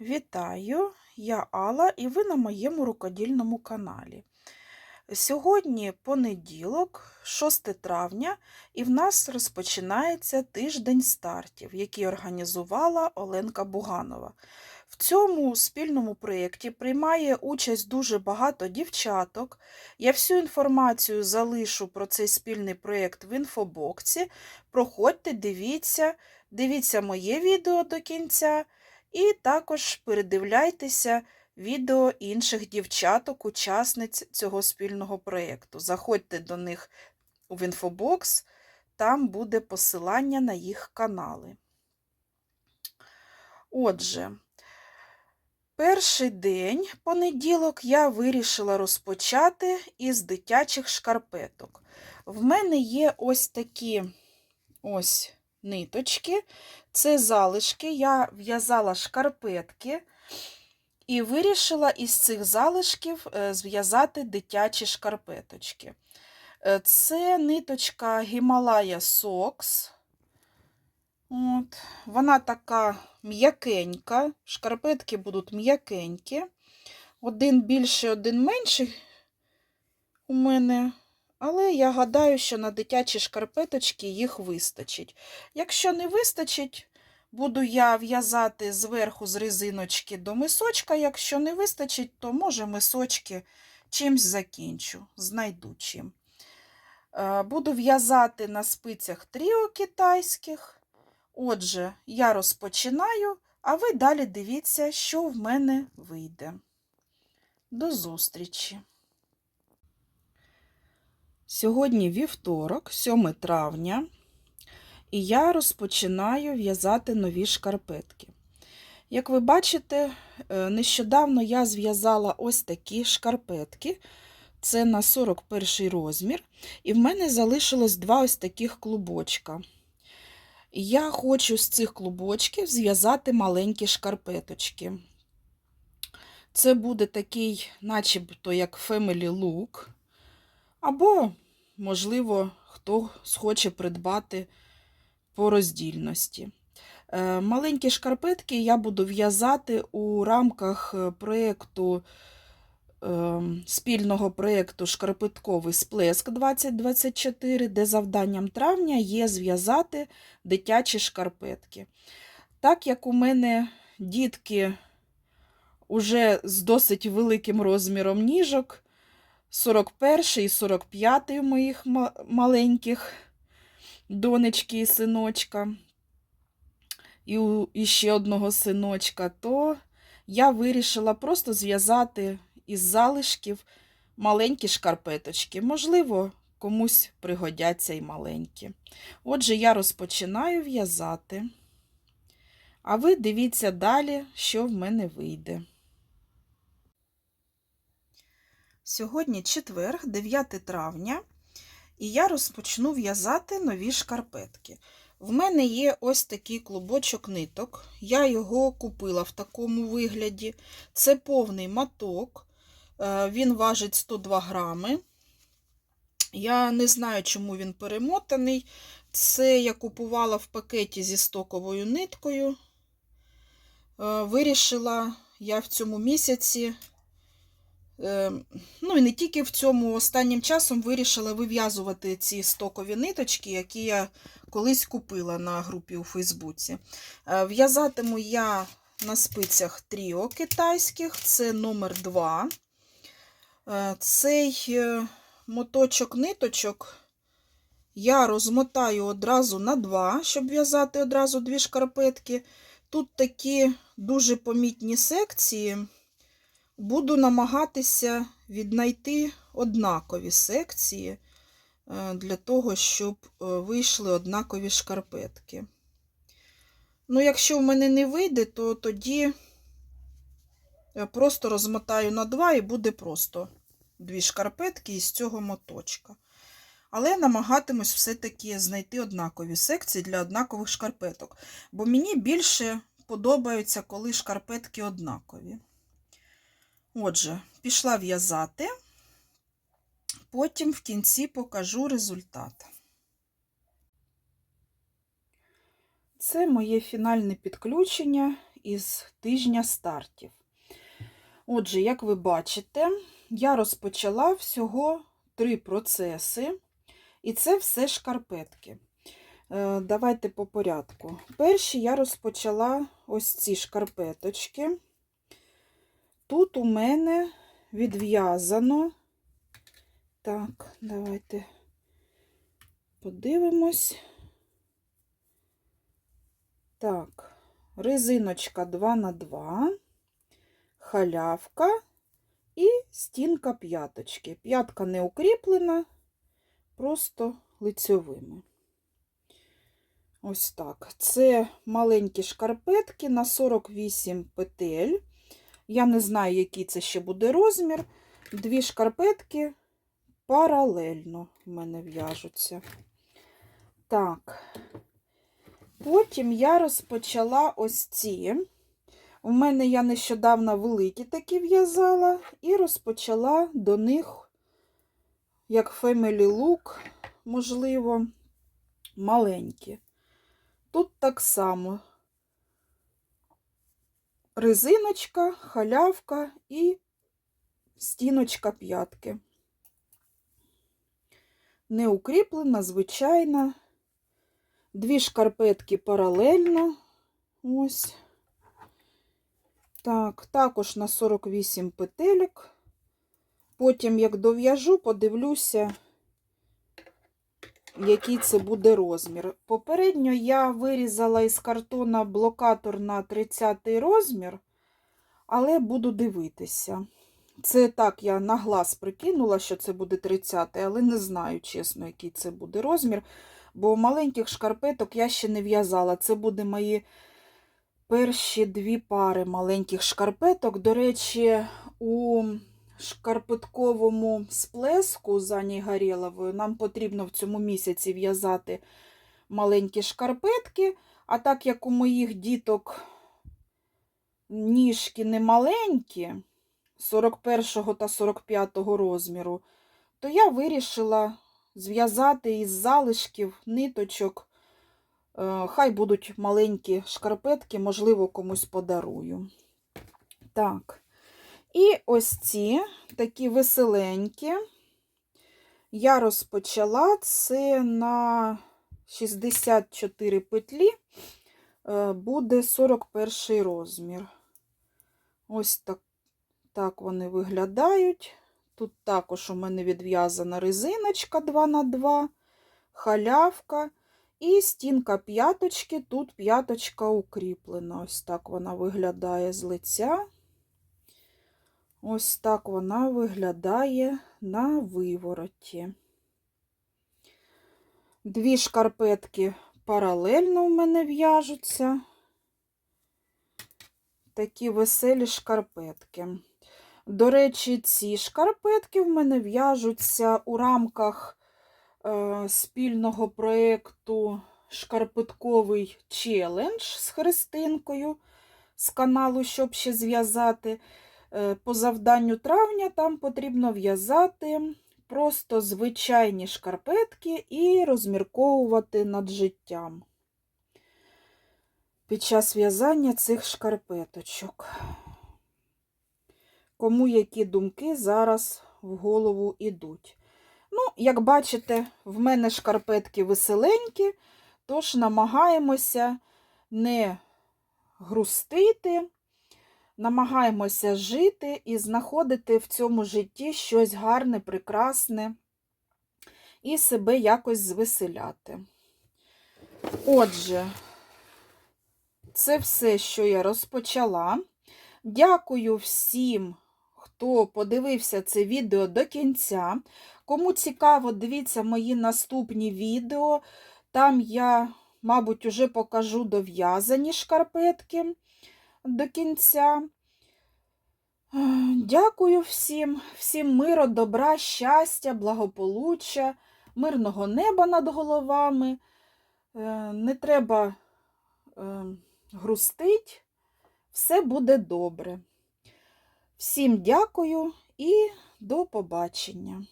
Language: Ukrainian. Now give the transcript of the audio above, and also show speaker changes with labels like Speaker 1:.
Speaker 1: Вітаю, я Алла і ви на моєму рукодільному каналі. Сьогодні понеділок, 6 травня, і в нас розпочинається тиждень стартів, який організувала Оленка Буганова. В цьому спільному проєкті приймає участь дуже багато дівчаток. Я всю інформацію залишу про цей спільний проєкт в інфобоксі. Проходьте, дивіться, дивіться моє відео до кінця. І також передивляйтеся відео інших дівчаток, учасниць цього спільного проєкту. Заходьте до них в інфобокс, там буде посилання на їх канали. Отже, перший день, понеділок, я вирішила розпочати із дитячих шкарпеток. В мене є ось такі ось ниточки. Це залишки. Я в'язала шкарпетки і вирішила із цих залишків е, зв'язати дитячі шкарпеточки. Е, Це ниточка Himalaya Socks. От. Вона така м'якенька, шкарпетки будуть м'якенькі. Один більший, один менший у мене. Але я гадаю, що на дитячі шкарпеточки їх вистачить. Якщо не вистачить, буду я в'язати зверху з резиночки до мисочка. Якщо не вистачить, то може мисочки чимсь закінчу, знайду чим. Е, Буду в'язати на спицях тріо китайських. Отже, я розпочинаю, а ви далі дивіться, що в мене вийде. До зустрічі! Сьогодні вівторок, 7 травня, і я розпочинаю в'язати нові шкарпетки. Як ви бачите, е, нещодавно я зв'язала ось такі шкарпетки. Це на 41 розмір, і в мене залишилось два ось таких клубочка. Я хочу з цих клубочків зв'язати маленькі шкарпеточки. Це буде такий, начебто, як Family Look. Або, можливо, хто схоче придбати по роздільності. Е, Маленькі шкарпетки я буду в'язати у рамках проєкту, е, спільного проєкту Шкарпетковий сплеск 2024, де завданням травня є зв'язати дитячі шкарпетки. Так як у мене дітки уже з досить великим розміром ніжок, 41 і 45 у моїх маленьких донечки і синочка, і, і ще одного синочка, то я вирішила просто зв'язати із залишків маленькі шкарпеточки. Можливо, комусь пригодяться і маленькі. Отже, я розпочинаю в'язати. А ви дивіться далі, що в мене вийде. Сьогодні четвер, 9 травня, і я розпочну в'язати нові шкарпетки. В мене є ось такий клубочок ниток. Я його купила в такому вигляді. Це повний маток, е, він важить 102 грами. Я не знаю, чому він перемотаний. Це я купувала в пакеті зі стоковою ниткою. Е, вирішила я в цьому місяці Ну і не тільки в цьому останнім часом вирішила вив'язувати ці стокові ниточки, які я колись купила на групі у Фейсбуці. В'язатиму я на спицях тріо китайських, це номер 2. Цей е, моточок ниточок я розмотаю одразу на 2, щоб в'язати одразу дві шкарпетки. Тут такі дуже помітні секції. Буду намагатися віднайти однакові секції е, для того, щоб е, вийшли однакові шкарпетки. Ну, якщо в мене не вийде, то тоді я просто розмотаю на два і буде просто дві шкарпетки із цього моточка. Але намагатимусь все-таки знайти однакові секції для однакових шкарпеток. Бо мені більше подобаються, коли шкарпетки однакові. Отже, пішла в'язати, потім в кінці покажу результат. Це моє фінальне підключення, із тижня стартів. Отже, як ви бачите, я розпочала всього три процеси, і це все шкарпетки. Е, Давайте по порядку. Перші я розпочала ось ці шкарпеточки. Тут у мене відв'язано. Так, давайте подивимось. Так, резиночка 2 на 2 халявка і стінка п'яточки. П'ятка не укріплена, просто лицьовими. Ось так. Це маленькі шкарпетки на 48 петель. Я не знаю, який це ще буде розмір. Дві шкарпетки паралельно в мене в'яжуться. Так. Потім я розпочала ось ці. У мене я нещодавно великі такі в'язала, і розпочала до них, як Family Look, можливо, маленькі. Тут так само резиночка, халявка і стіночка п'ятки. Не укріплена, звичайна. Дві шкарпетки паралельно. Ось. Так, також на 48 петелек. Потім, як дов'яжу, подивлюся, який це буде розмір. Попередньо я вирізала із картона блокатор на 30 розмір, але буду дивитися. Це так, я на глаз прикинула, що це буде 30, але не знаю, чесно, який це буде розмір. Бо маленьких шкарпеток я ще не в'язала. Це буде мої перші дві пари маленьких шкарпеток. До речі, у шкарпетковому сплеску з Ані Гарєловою нам потрібно в цьому місяці в'язати маленькі шкарпетки. А так як у моїх діток ніжки не маленькі, 41 та 45 розміру, то я вирішила зв'язати із залишків ниточок. Е, Хай будуть маленькі шкарпетки, можливо, комусь подарую. Так, і ось ці такі веселенькі. Я розпочала це на 64 петлі, е, буде 41 розмір. Ось так, так вони виглядають. Тут також у мене відв'язана резиночка 2х2, халявка і стінка п'яточки. Тут п'яточка укріплена. Ось так вона виглядає з лиця. Ось так вона виглядає на вивороті. Дві шкарпетки паралельно у мене в'яжуться. Такі веселі шкарпетки. До речі, ці шкарпетки в мене в'яжуться у рамках е, спільного проєкту Шкарпетковий челендж з Христинкою з каналу, щоб ще зв'язати. Е, по завданню травня там потрібно в'язати просто звичайні шкарпетки і розмірковувати над життям під час в'язання цих шкарпеточок. Кому які думки зараз в голову ідуть. Ну, як бачите, в мене шкарпетки веселенькі, тож намагаємося не грустити, намагаємося жити і знаходити в цьому житті щось гарне, прекрасне і себе якось звеселяти. Отже, це все, що я розпочала. Дякую всім, хто подивився це відео до кінця. Кому цікаво, дивіться мої наступні відео. Там я, мабуть, уже покажу дов'язані шкарпетки до кінця. Е, Дякую всім, всім миру, добра, щастя, благополуччя, мирного неба над головами. Е, Не треба е, грустить, все буде добре. Всім дякую і до побачення.